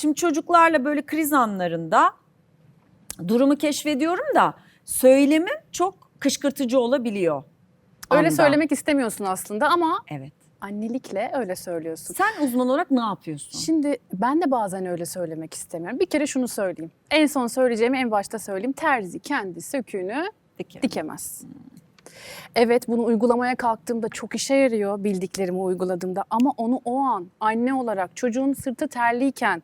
Şimdi çocuklarla böyle kriz anlarında durumu keşfediyorum da söylemim çok kışkırtıcı olabiliyor. Öyle anda. söylemek istemiyorsun aslında ama Evet. annelikle öyle söylüyorsun. Sen uzman olarak ne yapıyorsun? Şimdi ben de bazen öyle söylemek istemiyorum. Bir kere şunu söyleyeyim. En son söyleyeceğimi en başta söyleyeyim. Terzi kendi söküğünü Peki. dikemez. Evet bunu uygulamaya kalktığımda çok işe yarıyor bildiklerimi uyguladığımda ama onu o an anne olarak çocuğun sırtı terliyken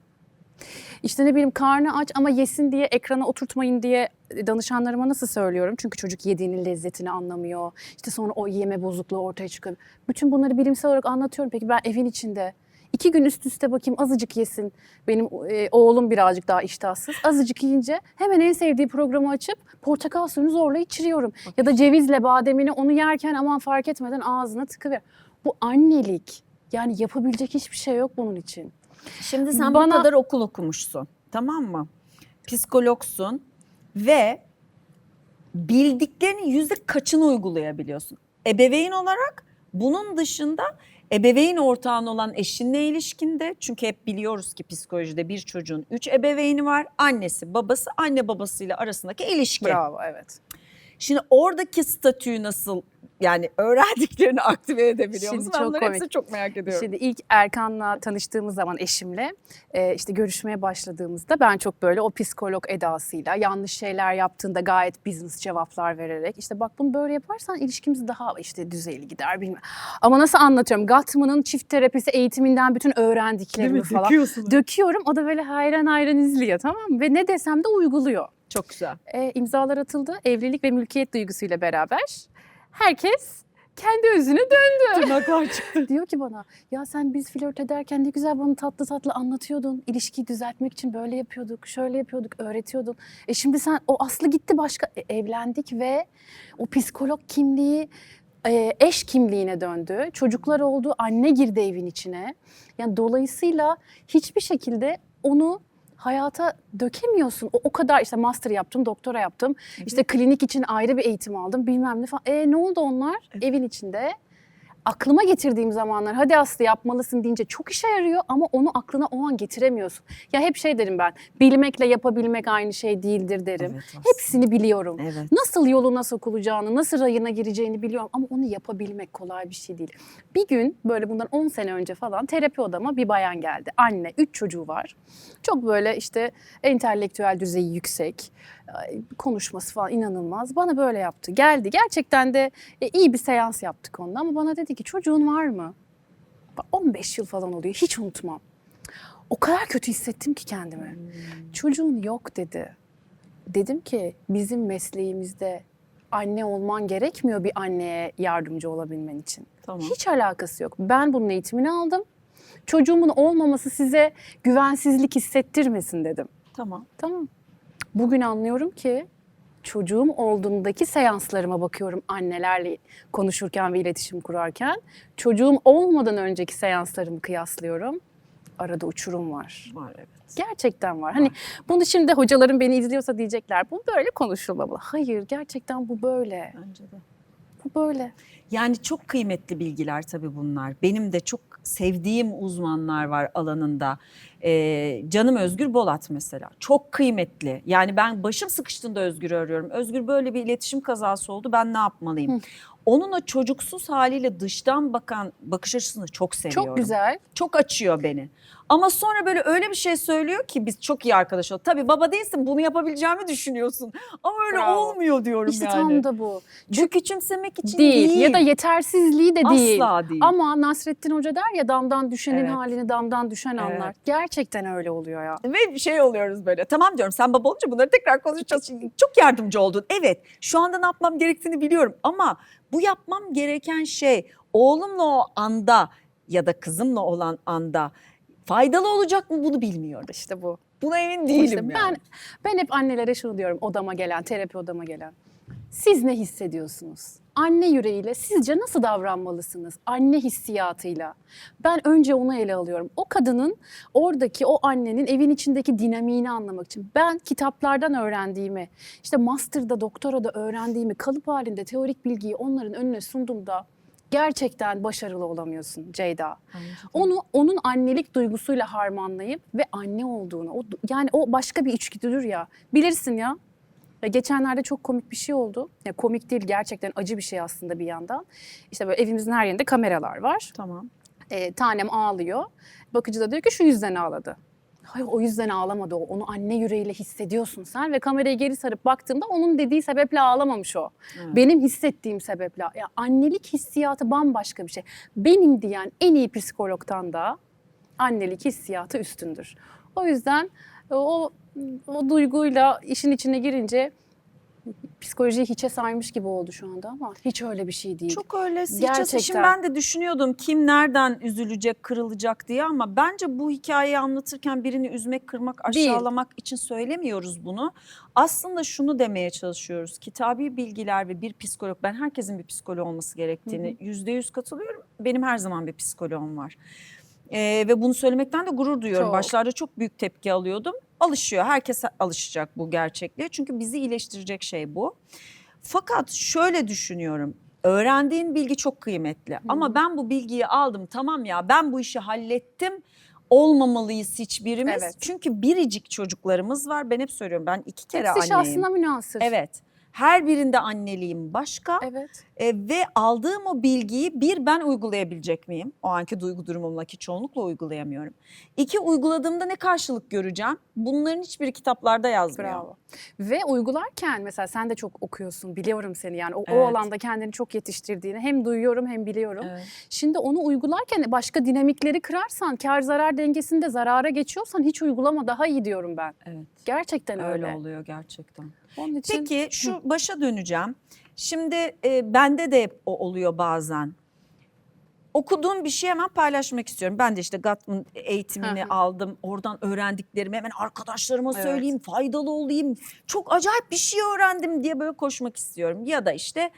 işte ne bileyim karnı aç ama yesin diye ekrana oturtmayın diye danışanlarıma nasıl söylüyorum? Çünkü çocuk yediğinin lezzetini anlamıyor. İşte sonra o yeme bozukluğu ortaya çıkıyor. Bütün bunları bilimsel olarak anlatıyorum. Peki ben evin içinde iki gün üst üste bakayım azıcık yesin. Benim e, oğlum birazcık daha iştahsız. Azıcık yiyince hemen en sevdiği programı açıp portakal suyunu zorla içiriyorum. Ya da cevizle bademini onu yerken aman fark etmeden ağzına tıkıver. Bu annelik. Yani yapabilecek hiçbir şey yok bunun için. Şimdi sen bu Bana- kadar okul okumuşsun. Tamam mı? Psikologsun ve bildiklerinin yüzde kaçını uygulayabiliyorsun? Ebeveyn olarak bunun dışında ebeveyn ortağın olan eşinle ilişkinde çünkü hep biliyoruz ki psikolojide bir çocuğun üç ebeveyni var. Annesi, babası, anne babasıyla arasındaki ilişki. Bravo evet. Şimdi oradaki statüyü nasıl yani öğrendiklerini aktive edebiliyor Şimdi musun? Ben çok bunları hepsini çok merak ediyorum. Şimdi ilk Erkan'la tanıştığımız zaman eşimle e, işte görüşmeye başladığımızda ben çok böyle o psikolog edasıyla yanlış şeyler yaptığında gayet business cevaplar vererek işte bak bunu böyle yaparsan ilişkimiz daha işte düzeyli gider bilmem. Ama nasıl anlatıyorum? Gatman'ın çift terapisi eğitiminden bütün öğrendiklerimi falan döküyorum. O da böyle hayran hayran izliyor tamam mı? Ve ne desem de uyguluyor. Çok güzel. E, imzalar atıldı. Evlilik ve mülkiyet duygusuyla beraber herkes kendi özüne döndü. Tırnaklar çıktı. Diyor ki bana ya sen biz flört ederken ne güzel bana tatlı tatlı anlatıyordun. İlişkiyi düzeltmek için böyle yapıyorduk, şöyle yapıyorduk, öğretiyordun. E şimdi sen o Aslı gitti başka e, evlendik ve o psikolog kimliği e, eş kimliğine döndü. Çocuklar oldu, anne girdi evin içine. Yani dolayısıyla hiçbir şekilde onu hayata dökemiyorsun. O, o kadar işte master yaptım, doktora yaptım. İşte klinik için ayrı bir eğitim aldım bilmem ne falan. E ne oldu onlar? Evin içinde aklıma getirdiğim zamanlar hadi Aslı yapmalısın deyince çok işe yarıyor ama onu aklına o an getiremiyorsun. Ya hep şey derim ben bilmekle yapabilmek aynı şey değildir derim. Evet, aslında. Hepsini biliyorum. Evet. Nasıl yoluna sokulacağını, nasıl rayına gireceğini biliyorum ama onu yapabilmek kolay bir şey değil. Bir gün böyle bundan 10 sene önce falan terapi odama bir bayan geldi. Anne, 3 çocuğu var. Çok böyle işte entelektüel düzeyi yüksek, konuşması falan inanılmaz. Bana böyle yaptı. Geldi. Gerçekten de e, iyi bir seans yaptık onunla ama bana dedi ki çocuğun var mı? Bak, 15 yıl falan oluyor. Hiç unutmam. O kadar kötü hissettim ki kendimi. Çocuğun yok dedi. Dedim ki bizim mesleğimizde anne olman gerekmiyor bir anneye yardımcı olabilmen için. Tamam. Hiç alakası yok. Ben bunun eğitimini aldım. Çocuğumun olmaması size güvensizlik hissettirmesin dedim. Tamam. Tamam. Bugün anlıyorum ki çocuğum olduğundaki seanslarıma bakıyorum annelerle konuşurken ve iletişim kurarken. Çocuğum olmadan önceki seanslarımı kıyaslıyorum. Arada uçurum var. Var evet. Gerçekten var. Hani bunu şimdi hocalarım beni izliyorsa diyecekler bu böyle konuşulmamalı. Hayır gerçekten bu böyle. Bence de. Bu böyle. Yani çok kıymetli bilgiler tabii bunlar. Benim de çok sevdiğim uzmanlar var alanında. Ee, canım Özgür Bolat mesela. Çok kıymetli. Yani ben başım sıkıştığında Özgür'ü arıyorum. Özgür böyle bir iletişim kazası oldu. Ben ne yapmalıyım? Hı. Onun o çocuksuz haliyle dıştan bakan bakış açısını çok seviyorum. Çok güzel. Çok açıyor beni. Ama sonra böyle öyle bir şey söylüyor ki biz çok iyi arkadaş olduk. Tabii baba değilsin bunu yapabileceğimi düşünüyorsun. Ama öyle Bravo. olmuyor diyorum İşte yani. tam da bu. Bu küçümsemek için Değil. değil. Ya da yetersizliği de değil. Asla değil. Ama Nasrettin Hoca der ya damdan düşenin Evet. halini damdan düşen Evet. anlar. Gerçekten öyle oluyor ya. Ve bir şey oluyoruz böyle. Tamam diyorum sen baba olunca bunları tekrar konuşacağız. Şimdi çok yardımcı oldun. Evet şu anda ne yapmam gerektiğini biliyorum. Ama bu yapmam gereken şey oğlumla o anda ya da kızımla olan anda faydalı olacak mı bunu bilmiyorum. İşte bu. Buna emin değilim İşte yani. ben ben hep annelere şunu diyorum odama gelen, terapi odama gelen. Siz ne hissediyorsunuz? Anne yüreğiyle sizce nasıl davranmalısınız? Anne hissiyatıyla. Ben önce onu ele alıyorum. O kadının oradaki o annenin evin içindeki dinamiğini anlamak için. Ben kitaplardan öğrendiğimi, işte master'da, doktorada öğrendiğimi kalıp halinde teorik bilgiyi onların önüne sunduğumda gerçekten başarılı olamıyorsun Ceyda. Onu onun annelik duygusuyla harmanlayıp ve anne olduğunu, o, yani o başka bir içgüdüdür ya. Bilirsin ya. Geçenlerde çok komik bir şey oldu. Ya komik değil gerçekten acı bir şey aslında bir yandan. İşte böyle evimizin her yerinde kameralar var. Tamam. E, tanem ağlıyor. Bakıcı da diyor ki şu yüzden ağladı. Hayır o yüzden ağlamadı o. Onu anne yüreğiyle hissediyorsun sen ve kamerayı geri sarıp baktığımda onun dediği sebeple ağlamamış o. Evet. Benim hissettiğim sebeple. Ya annelik hissiyatı bambaşka bir şey. Benim diyen en iyi psikologdan da annelik hissiyatı üstündür. O yüzden o o duyguyla işin içine girince psikolojiyi hiçe saymış gibi oldu şu anda ama hiç öyle bir şey değil. Çok öyle. Gerçekten. Şimdi ben de düşünüyordum kim nereden üzülecek, kırılacak diye ama bence bu hikayeyi anlatırken birini üzmek, kırmak, Değil. aşağılamak için söylemiyoruz bunu. Aslında şunu demeye çalışıyoruz. Kitabi bilgiler ve bir psikolog, ben herkesin bir psikolog olması gerektiğini yüzde yüz katılıyorum. Benim her zaman bir psikologum var. Ee, ve bunu söylemekten de gurur duyuyorum. Çok. Başlarda çok büyük tepki alıyordum. Alışıyor. Herkes alışacak bu gerçekliğe. Çünkü bizi iyileştirecek şey bu. Fakat şöyle düşünüyorum. Öğrendiğin bilgi çok kıymetli. Ama ben bu bilgiyi aldım. Tamam ya ben bu işi hallettim. Olmamalıyız hiçbirimiz. Evet. Çünkü biricik çocuklarımız var. Ben hep söylüyorum ben iki kere Hepsi anneyim. şahsına münasır. Evet. Her birinde anneliğim başka. Evet. E, ve aldığım o bilgiyi bir ben uygulayabilecek miyim? O anki duygu durumumla ki çoğunlukla uygulayamıyorum. İki uyguladığımda ne karşılık göreceğim? Bunların hiçbiri kitaplarda yazmıyor. Bravo. Ve uygularken mesela sen de çok okuyorsun biliyorum seni yani o, o Evet. alanda kendini çok yetiştirdiğini hem duyuyorum hem biliyorum. Evet. Şimdi onu uygularken başka dinamikleri kırarsan kar zarar dengesinde zarara geçiyorsan hiç uygulama daha iyi diyorum ben. Evet. Gerçekten öyle. Öyle oluyor gerçekten. Onun için Peki şu başa döneceğim. Şimdi e, bende de hep o oluyor bazen. Okuduğum bir şey hemen paylaşmak istiyorum. Ben de işte Gatman eğitimini Hı hı. aldım. Oradan öğrendiklerimi hemen arkadaşlarıma Evet. söyleyeyim, faydalı olayım. Çok acayip bir şey öğrendim diye böyle koşmak istiyorum. Ya da işte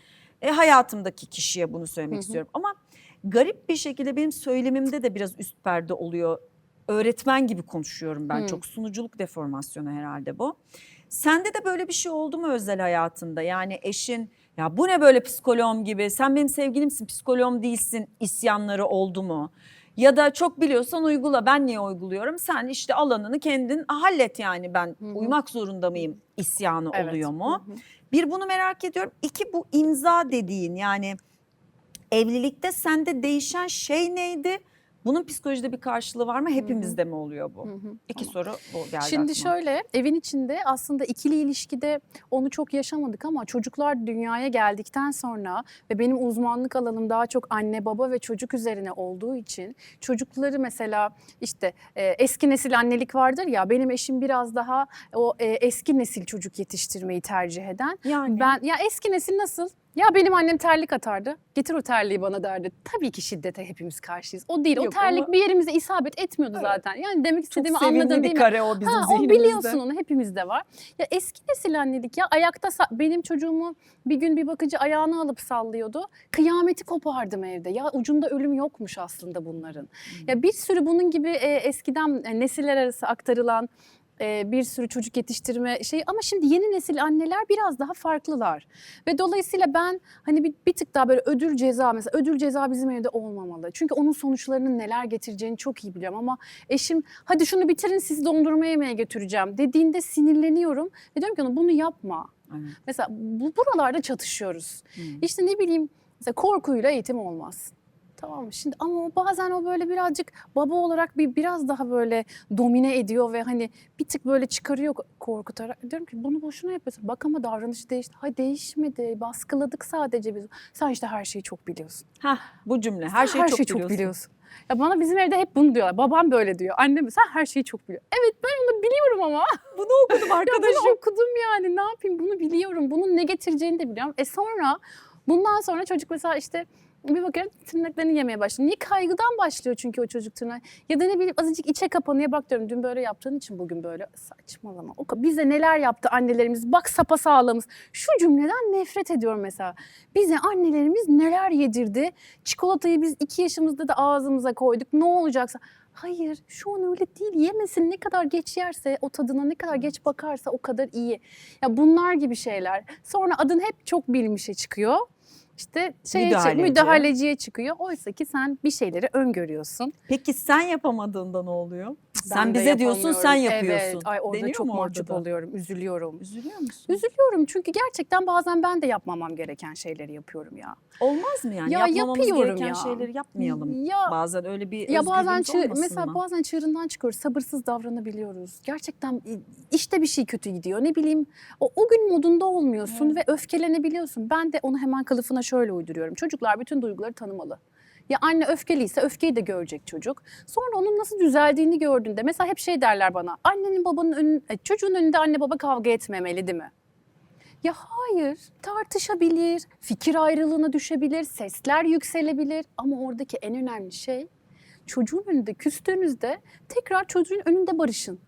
e, hayatımdaki kişiye bunu söylemek Hı hı. istiyorum. Ama garip bir şekilde benim söylemimde de biraz üst perde oluyor. Öğretmen gibi konuşuyorum ben. Hı. Çok sunuculuk deformasyonu herhalde bu. Sende de böyle bir şey oldu mu özel hayatında? Yani eşin ya bu ne böyle psikoloğum gibi sen benim sevgilimsin psikoloğum değilsin isyanları oldu mu? Ya da çok biliyorsan uygula ben niye uyguluyorum? Sen işte alanını kendin hallet yani ben Hı hı. uymak zorunda mıyım isyanı Evet. oluyor mu? Hı hı. Bir bunu merak ediyorum. İki bu imza dediğin yani evlilikte sende değişen şey neydi? Bunun psikolojide bir karşılığı var mı? Hepimizde mi oluyor bu? Hı hı. İki soru bu geldi Şimdi aklıma. şöyle evin içinde aslında ikili ilişkide onu çok yaşamadık ama çocuklar dünyaya geldikten sonra ve benim uzmanlık alanım daha çok anne baba ve çocuk üzerine olduğu için çocukları mesela işte e, eski nesil annelik vardır ya benim eşim biraz daha o e, eski nesil çocuk yetiştirmeyi tercih eden. Yani Ben ya eski nesil nasıl? Ya benim annem terlik atardı. Getir o terliği bana derdi. Tabii ki şiddete hepimiz karşıyız. O değil. Yok o terlik ama- bir yerimize isabet etmiyordu Evet. zaten. Yani demek çok istediğimi sevimli anladın bir değil mi? kare o bizim Ha, o zihnimizde. biliyorsun onu hepimizde var. Ya eski nesil annelik ya ayakta sa- benim çocuğumu bir gün bir bakıcı ayağını alıp sallıyordu. Kıyameti kopardım evde. Ya ucunda ölüm yokmuş aslında bunların. Hmm. Ya bir sürü bunun gibi e, eskiden e, nesiller arası aktarılan e, bir sürü çocuk yetiştirme şeyi ama şimdi yeni nesil anneler biraz daha farklılar. Ve dolayısıyla ben hani bir, bir tık daha böyle ödül ceza mesela ödül ceza bizim evde olmamalı. Çünkü onun sonuçlarının neler getireceğini çok iyi biliyorum ama eşim hadi şunu bitirin sizi dondurma yemeye götüreceğim dediğinde sinirleniyorum ve diyorum ki ona bunu yapma. Evet. Mesela bu buralarda çatışıyoruz. Hı. İşte ne bileyim mesela korkuyla eğitim olmaz. Tamam mı? Şimdi ama bazen o böyle birazcık baba olarak bir biraz daha böyle domine ediyor ve hani bir tık böyle çıkarıyor korkutarak. Diyorum ki bunu boşuna yapıyorsun. Bak ama davranışı değişti. Hayır değişmedi. Baskıladık sadece biz. Sen işte her şeyi çok biliyorsun. Hah, bu cümle her şeyi her çok, şeyi çok biliyorsun. biliyorsun. Ya bana bizim evde hep bunu diyorlar. Babam böyle diyor. Annem sen her şeyi çok biliyor. Evet ben onu biliyorum ama. Bunu okudum Ya arkadaşım. bunu okudum yani ne yapayım bunu biliyorum. Bunun ne getireceğini de biliyorum. E sonra bundan sonra çocuk mesela işte bir bakıyorum tırnaklarını yemeye başlıyor. Niye kaygıdan başlıyor çünkü o çocuk tırnağı. Ya da ne bileyim azıcık içe kapanıyor bak diyorum dün böyle yaptığın için bugün böyle saçmalama. O bize neler yaptı annelerimiz bak sapasağlamız. Şu cümleden nefret ediyorum mesela. Bize annelerimiz neler yedirdi. Çikolatayı biz iki yaşımızda da ağzımıza koyduk ne olacaksa. Hayır şu an öyle değil yemesin ne kadar geç yerse o tadına ne kadar geç bakarsa o kadar iyi. Ya bunlar gibi şeyler. Sonra adın hep çok bilmişe çıkıyor. İşte şeye çık- Müdahaleci. müdahaleciye çıkıyor. Oysa ki sen bir şeyleri öngörüyorsun. Peki sen yapamadığında ne oluyor? Sen bize diyorsun sen yapıyorsun. Evet, ay orada Deniyor çok mu orada mahcup da? oluyorum, üzülüyorum. Üzülüyor musun? Üzülüyorum çünkü gerçekten bazen ben de yapmamam gereken şeyleri yapıyorum ya. Olmaz mı yani? Ya Yapmamamız yapıyorum gereken ya. şeyleri yapmayalım. Ya Bazen öyle bir ya bazen özgürlüğümüz çığ- olmasın mesela mı? bazen çığırından çıkıyoruz. Sabırsız davranabiliyoruz. Gerçekten işte bir şey kötü gidiyor. Ne bileyim o, o gün modunda olmuyorsun ve öfkelenebiliyorsun. Ben de onu hemen kılıfına şöyle uyduruyorum. Çocuklar bütün duyguları tanımalı. Ya anne öfkeliyse öfkeyi de görecek çocuk. Sonra onun nasıl düzeldiğini gördüğünde mesela hep şey derler bana. Annenin babanın önün, e, çocuğun önünde anne baba kavga etmemeli değil mi? Ya hayır, tartışabilir, fikir ayrılığına düşebilir, sesler yükselebilir ama oradaki en önemli şey çocuğun önünde küstüğünüzde tekrar çocuğun önünde barışın.